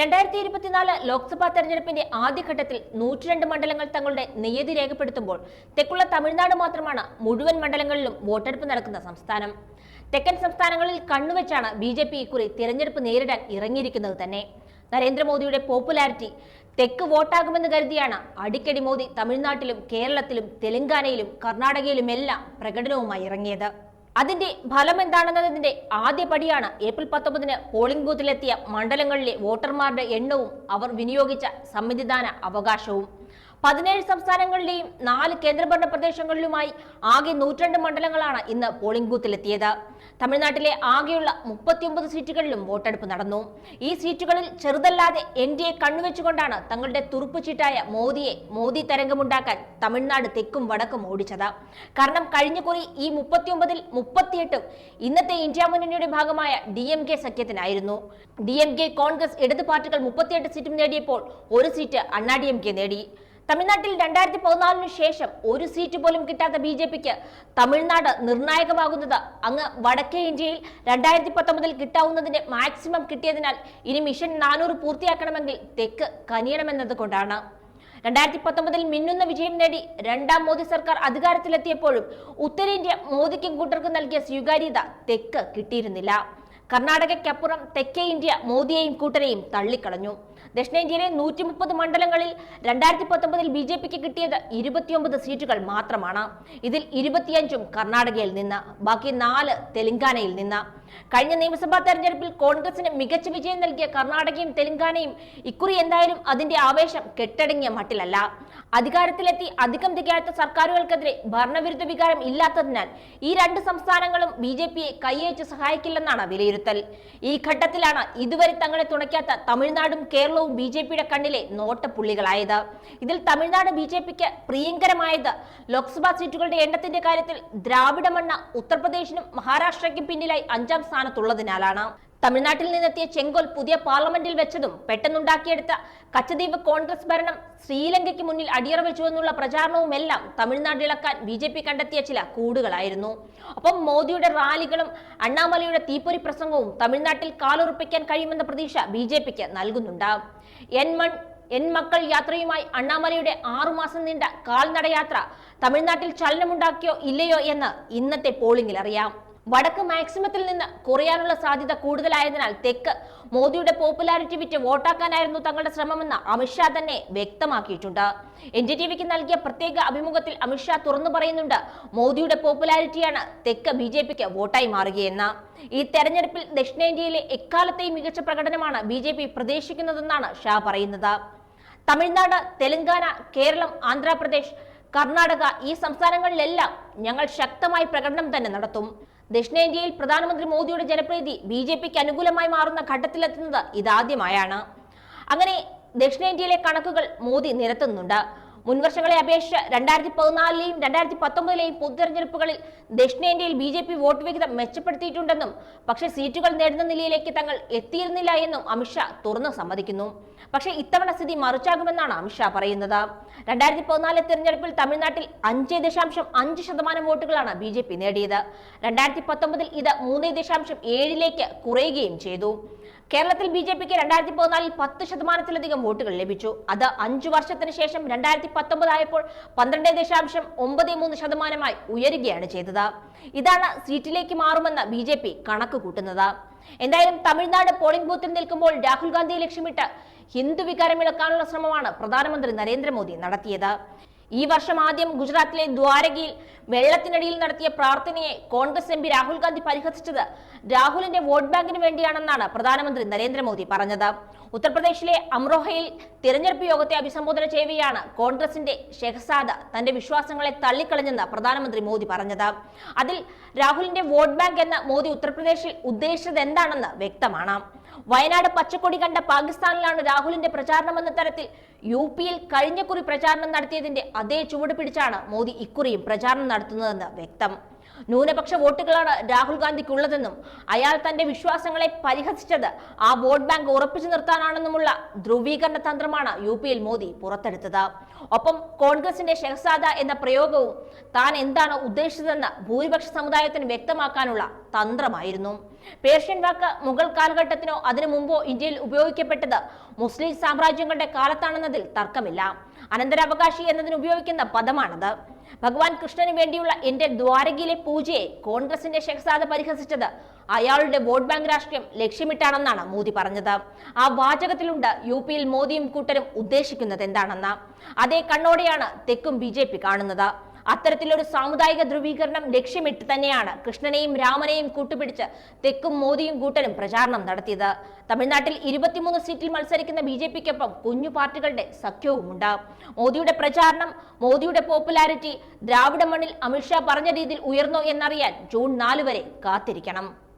രണ്ടായിരത്തി ഇരുപത്തിനാല് ലോക്സഭാ തെരഞ്ഞെടുപ്പിന്റെ ആദ്യഘട്ടത്തിൽ നൂറ്റിരണ്ട് മണ്ഡലങ്ങൾ തങ്ങളുടെ നിയതി രേഖപ്പെടുത്തുമ്പോൾ തെക്കുള്ള തമിഴ്നാട് മാത്രമാണ് മുഴുവൻ മണ്ഡലങ്ങളിലും വോട്ടെടുപ്പ് നടക്കുന്ന സംസ്ഥാനം. തെക്കൻ സംസ്ഥാനങ്ങളിൽ കണ്ണുവെച്ചാണ് ബി ജെ പി ഇക്കുറി തിരഞ്ഞെടുപ്പ് നേരിടാൻ ഇറങ്ങിയിരിക്കുന്നത് തന്നെ. നരേന്ദ്രമോദിയുടെ പോപ്പുലാരിറ്റി തെക്ക് വോട്ടാകുമെന്ന് കരുതിയാണ് അടിക്കടി മോദി തമിഴ്നാട്ടിലും കേരളത്തിലും തെലങ്കാനയിലും കർണാടകയിലുമെല്ലാം പ്രകടനവുമായി ഇറങ്ങിയത്. അതിന്റെ ഫലം എന്താണെന്നതിന്റെ ആദ്യ പടിയാണ്. ഏപ്രിൽ പത്തൊമ്പതിന് പോളിംഗ് ബൂത്തിലെത്തിയ മണ്ഡലങ്ങളിലെ വോട്ടർമാരുടെ എണ്ണവും അവർ വിനിയോഗിച്ച സമ്മതിദാന അവകാശവും. പതിനേഴ് സംസ്ഥാനങ്ങളിലെയും നാല് കേന്ദ്രഭരണ പ്രദേശങ്ങളിലുമായി ആകെ നൂറ്റിരണ്ട് മണ്ഡലങ്ങളാണ് ഇന്ന് പോളിംഗ് ബൂത്തിലെത്തിയത്. തമിഴ്നാട്ടിലെ ആകെയുള്ള മുപ്പത്തിയൊമ്പത് സീറ്റുകളിലും വോട്ടെടുപ്പ് നടന്നു. ഈ സീറ്റുകളിൽ ചെറുതല്ലാതെ എൻ ഡി എ കണ്ണുവെച്ചുകൊണ്ടാണ് തങ്ങളുടെ തുറുപ്പുചീട്ടായ മോദിയെ മോദി തരംഗമുണ്ടാക്കാൻ തമിഴ്നാട് തെക്കും വടക്കും ഓടിച്ചത്. കാരണം കഴിഞ്ഞ കുറി ഈ മുപ്പത്തിയൊമ്പതിൽ മുപ്പത്തിയെട്ടും ഇന്നത്തെ ഇന്ത്യ മുന്നണിയുടെ ഭാഗമായ ഡി എം കെ സഖ്യത്തിനായിരുന്നു. ഡി എം കെ കോൺഗ്രസ് ഇടത് പാർട്ടികൾ മുപ്പത്തിയെട്ട് സീറ്റും നേടിയപ്പോൾ ഒരു സീറ്റ് അണ്ണാ ഡി എം കെ നേടി. തമിഴ്നാട്ടിൽ രണ്ടായിരത്തി പതിനാലിന് ശേഷം ഒരു സീറ്റ് പോലും കിട്ടാത്ത ബി ജെ പിക്ക് തമിഴ്നാട് നിർണായകമാകുന്നത്. അങ്ങ് വടക്കേ ഇന്ത്യയിൽ രണ്ടായിരത്തി പത്തൊമ്പതിൽ കിട്ടാവുന്നതിന്റെ മാക്സിമം കിട്ടിയതിനാൽ ഇനി മിഷൻ നാനൂറ് പൂർത്തിയാക്കണമെങ്കിൽ തെക്ക് കനിയണമെന്നത് കൊണ്ടാണ്. രണ്ടായിരത്തി പത്തൊമ്പതിൽ മിന്നുന്ന വിജയം നേടി രണ്ടാം മോദി സർക്കാർ അധികാരത്തിലെത്തിയപ്പോഴും ഉത്തരേന്ത്യ മോദിക്കും കൂട്ടർക്കും നൽകിയ സ്വീകാര്യത തെക്ക് കിട്ടിയിരുന്നില്ല. കർണാടകയ്ക്കപ്പുറം തെക്കേ ഇന്ത്യ മോദിയെയും കൂട്ടരെയും തള്ളിക്കളഞ്ഞു. ദക്ഷിണേന്ത്യയിലെ നൂറ്റി മുപ്പത് മണ്ഡലങ്ങളിൽ രണ്ടായിരത്തി പത്തൊമ്പതിൽ ബി ജെ പിക്ക് കിട്ടിയത് ഇരുപത്തിയൊമ്പത് സീറ്റുകൾ മാത്രമാണ്. ഇതിൽ ഇരുപത്തിയഞ്ചും കർണാടകയിൽ നിന്ന് ബാക്കി നാല് തെലങ്കാനയിൽ നിന്ന്. കഴിഞ്ഞ നിയമസഭാ തെരഞ്ഞെടുപ്പിൽ കോൺഗ്രസിന് മികച്ച വിജയം നൽകിയ കർണാടകയും തെലങ്കാനയും ഇക്കുറി എന്തായാലും അതിന്റെ ആവേശം കെട്ടടങ്ങിയ മട്ടിലല്ല. അധികാരത്തിലെത്തി അധികം തികയാത്ത സർക്കാരുകൾക്കെതിരെ ഭരണവിരുദ്ധ വികാരം ഇല്ലാത്തതിനാൽ ഈ രണ്ട് സംസ്ഥാനങ്ങളും ബി ജെ പിയെ കൈയച്ച് സഹായിക്കില്ലെന്നാണ് വിലയിരുത്തൽ. ഈ ഘട്ടത്തിലാണ് ഇതുവരെ തങ്ങളെ തുണയ്ക്കാത്ത തമിഴ്നാടും കേരളവും ബി ജെ പിയുടെ കണ്ണിലെ നോട്ടപ്പുള്ളികളായത്. ഇതിൽ തമിഴ്നാട് ബി ജെ പിക്ക് പ്രിയങ്കരമായത്. ലോക്സഭാ സീറ്റുകളുടെ എണ്ണത്തിന്റെ കാര്യത്തിൽ ദ്രാവിഡ മണ്ണ ഉത്തർപ്രദേശിനും മഹാരാഷ്ട്രയ്ക്കും പിന്നിലായി അഞ്ചാം സ്ഥാനത്തുള്ളതിനാലാണ്. തമിഴ്നാട്ടിൽ നിന്നെത്തിയ ചെങ്കോൽ പുതിയ പാർലമെന്റിൽ വെച്ചതും പെട്ടെന്നുണ്ടാക്കിയെടുത്ത കച്ചദ്വീപ് കോൺഗ്രസ് ഭരണം ശ്രീലങ്കയ്ക്ക് മുന്നിൽ അടിയറ വെച്ചുവെന്നുള്ള പ്രചാരണവുമെല്ലാം തമിഴ്നാട് ഇളക്കാൻ ബി ജെ പി കണ്ടെത്തിയ ചില കൂടുകളായിരുന്നു. ഒപ്പം മോദിയുടെ റാലികളും അണ്ണാമലയുടെ തീപ്പൊരി പ്രസംഗവും തമിഴ്നാട്ടിൽ കാലുറപ്പിക്കാൻ കഴിയുമെന്ന പ്രതീക്ഷ ബി ജെ പിക്ക് എൻ മൺ എൻ മക്കൾ യാത്രയുമായി അണ്ണാമലയുടെ ആറുമാസം നീണ്ട കാൽനടയാത്ര തമിഴ്നാട്ടിൽ ചലനമുണ്ടാക്കിയോ ഇല്ലയോ എന്ന് ഇന്നത്തെ പോളിംഗിൽ അറിയാം. വടക്ക് മാക്സിമത്തിൽ നിന്ന് കുറയാനുള്ള സാധ്യത കൂടുതലായതിനാൽ തെക്ക്. മോദിയുടെ പോപ്പുലാരിറ്റി വിറ്റ് വോട്ടാക്കാനായിരുന്നു തങ്ങളുടെ ശ്രമമെന്ന് അമിത്ഷാ തന്നെ വ്യക്തമാക്കിയിട്ടുണ്ട്. എൻ ഡി ടി വിക്ക് നൽകിയ പ്രത്യേക അഭിമുഖത്തിൽ അമിത്ഷാ തുറന്നു പറയുന്നുണ്ട് മോദിയുടെ പോപ്പുലാരിറ്റിയാണ് തെക്ക് ബി ജെ പിക്ക് വോട്ടായി മാറുകയെന്ന്. ഈ തെരഞ്ഞെടുപ്പിൽ ദക്ഷിണേന്ത്യയിലെ എക്കാലത്തെയും മികച്ച പ്രകടനമാണ് ബി ജെ പി പ്രതീക്ഷിക്കുന്നതെന്നാണ് ഷാ പറയുന്നത്. തമിഴ്നാട് തെലങ്കാന കേരളം ആന്ധ്രാപ്രദേശ് കർണാടക ഈ സംസ്ഥാനങ്ങളിലെല്ലാം ഞങ്ങൾ ശക്തമായി പ്രകടനം തന്നെ നടത്തും. ദക്ഷിണേന്ത്യയിൽ പ്രധാനമന്ത്രി മോദിയുടെ ജനപ്രീതി ബി ജെ പിക്ക് അനുകൂലമായി മാറുന്ന ഘട്ടത്തിലെത്തുന്നത് ഇതാദ്യമായാണ്. അങ്ങനെ ദക്ഷിണേന്ത്യയിലെ കണക്കുകൾ മോദി നിരത്തുന്നുണ്ട്. മുൻവർഷങ്ങളെ അപേക്ഷിച്ച് രണ്ടായിരത്തി പതിനാലിലെയും രണ്ടായിരത്തി പത്തൊമ്പതിലെയും പൊതുതെരഞ്ഞെടുപ്പുകളിൽ ദക്ഷിണേന്ത്യയിൽ ബി ജെ പി വോട്ട് വിഹിതം മെച്ചപ്പെടുത്തിയിട്ടുണ്ടെന്നും പക്ഷേ സീറ്റുകൾ നേടുന്ന നിലയിലേക്ക് തങ്ങൾ എത്തിയിരുന്നില്ല എന്നും അമിത്ഷാ തുറന്നു സമ്മതിക്കുന്നു. പക്ഷേ ഇത്തവണ സ്ഥിതി മറിച്ചാകുമെന്നാണ് അമിത്ഷാ പറയുന്നത്. രണ്ടായിരത്തി പതിനാലിലെ തെരഞ്ഞെടുപ്പിൽ തമിഴ്നാട്ടിൽ അഞ്ച് ദശാംശം അഞ്ച് ശതമാനം വോട്ടുകളാണ് ബി ജെ പി നേടിയത്. രണ്ടായിരത്തി പത്തൊമ്പതിൽ ഇത് മൂന്ന് ദശാംശം ഏഴിലേക്ക് കുറയുകയും ചെയ്തു. കേരളത്തിൽ ബി ജെ പിക്ക് രണ്ടായിരത്തി പതിനാലിൽ പത്ത് ശതമാനത്തിലധികം വോട്ടുകൾ ലഭിച്ചു. അത് അഞ്ചു വർഷത്തിന് ശേഷം രണ്ടായിരത്തി പത്തൊമ്പത് ആയപ്പോൾ പന്ത്രണ്ട് ദശാംശം ഒമ്പത് മൂന്ന് ശതമാനമായി ഉയരുകയാണ് ചെയ്തത്. ഇതാണ് സീറ്റിലേക്ക് മാറുമെന്ന് ബി ജെ പി കണക്ക് കൂട്ടുന്നത്. എന്തായാലും തമിഴ്നാട് പോളിംഗ് ബൂത്തിൽ നിൽക്കുമ്പോൾ രാഹുൽ ഗാന്ധിയെ ലക്ഷ്യമിട്ട് ഹിന്ദു വികാരം ഇളക്കാനുള്ള ശ്രമമാണ് പ്രധാനമന്ത്രി നരേന്ദ്രമോദി നടത്തിയത്. ഈ വർഷം ആദ്യം ഗുജറാത്തിലെ ദ്വാരകയിൽ വെള്ളത്തിനടിയിൽ നടത്തിയ പ്രാർത്ഥനയെ കോൺഗ്രസ് എം രാഹുൽ ഗാന്ധി പരിഹസിച്ചത് രാഹുലിന്റെ വോട്ട് ബാങ്കിന് വേണ്ടിയാണെന്നാണ് പ്രധാനമന്ത്രി നരേന്ദ്രമോദി പറഞ്ഞത്. ഉത്തർപ്രദേശിലെ അമ്രോഹയിൽ തിരഞ്ഞെടുപ്പ് യോഗത്തെ അഭിസംബോധന ചെയ്യവെയാണ് കോൺഗ്രസിന്റെ ഷെഹസാദ. തന്റെ വിശ്വാസങ്ങളെ തള്ളിക്കളഞ്ഞെന്ന് പ്രധാനമന്ത്രി മോദി പറഞ്ഞത്. അതിൽ രാഹുലിന്റെ വോട്ട് ബാങ്ക് എന്ന് മോദി ഉത്തർപ്രദേശിൽ ഉദ്ദേശിച്ചത് എന്താണെന്ന് വ്യക്തമാണ്. വയനാട് പച്ചക്കൊടി കണ്ട പാകിസ്ഥാനിലാണ് രാഹുലിന്റെ പ്രചാരണം എന്ന തരത്തിൽ യു പിയിൽ കഴിഞ്ഞ കുറി പ്രചാരണം നടത്തിയതിന്റെ അതേ ചുവട് പിടിച്ചാണ് മോദി ഇക്കുറിയും പ്രചാരണം നടത്തുന്നതെന്ന് വ്യക്തം. ന്യൂനപക്ഷ വോട്ടുകളാണ് രാഹുൽ ഗാന്ധിക്കുള്ളതെന്നും അയാൾ തന്റെ വിശ്വാസങ്ങളെ പരിഹസിച്ചത് ആ വോട്ട് ബാങ്ക് ഉറപ്പിച്ചു നിർത്താനാണെന്നുമുള്ള ധ്രുവീകരണ തന്ത്രമാണ് യു പിയിൽ മോദി പുറത്തെടുത്തത്. ഒപ്പം കോൺഗ്രസിന്റെ ഷെഹസാദ എന്ന പ്രയോഗവും താൻ എന്താണ് ഉദ്ദേശിച്ചതെന്ന് ഭൂരിപക്ഷ സമുദായത്തിന് വ്യക്തമാക്കാനുള്ള തന്ത്രമായിരുന്നു. പേർഷ്യൻ വാക്ക് മുഗൾ കാലഘട്ടത്തിനോ അതിനു മുമ്പോ ഇന്ത്യയിൽ ഉപയോഗിക്കപ്പെട്ടത് മുസ്ലിം സാമ്രാജ്യങ്ങളുടെ കാലത്താണെന്നതിൽ തർക്കമില്ല. അനന്തരാവകാശി എന്നതിന് ഉപയോഗിക്കുന്ന പദമാണത്. ഭഗവാൻ കൃഷ്ണന് വേണ്ടിയുള്ള എന്റെ ദ്വാരകയിലെ പൂജയെ കോൺഗ്രസിന്റെ ഷെഹസാദ പരിഹസിച്ചത് അയാളുടെ വോട്ട് ബാങ്ക് രാഷ്ട്രീയം ലക്ഷ്യമിട്ടാണെന്നാണ് മോദി പറഞ്ഞത്. ആ വാചകത്തിലുണ്ട് യു പിയിൽ മോദിയും കൂട്ടരും ഉദ്ദേശിക്കുന്നത് എന്താണെന്ന്. അതേ കണ്ണോടെയാണ് തെക്കും ബി കാണുന്നത്. അത്തരത്തിലൊരു സാമുദായിക ധ്രുവീകരണം ലക്ഷ്യമിട്ട് തന്നെയാണ് കൃഷ്ണനെയും രാമനെയും കൂട്ടുപിടിച്ച് തെക്കും മോദിയും കൂട്ടനും പ്രചാരണം നടത്തിയത്. തമിഴ്നാട്ടിൽ ഇരുപത്തിമൂന്ന് സീറ്റിൽ മത്സരിക്കുന്ന ബി ജെ പിക്കൊപ്പം കുഞ്ഞു പാർട്ടികളുടെ സഖ്യവും സഖ്യവുമുണ്ട്. മോദിയുടെ പ്രചാരണം മോദിയുടെ പോപ്പുലാരിറ്റി ദ്രാവിഡ മണ്ണിൽ അമിത്ഷാ പറഞ്ഞ രീതിയിൽ ഉയർന്നോ എന്നറിയാൻ ജൂൺ നാല് വരെ കാത്തിരിക്കണം.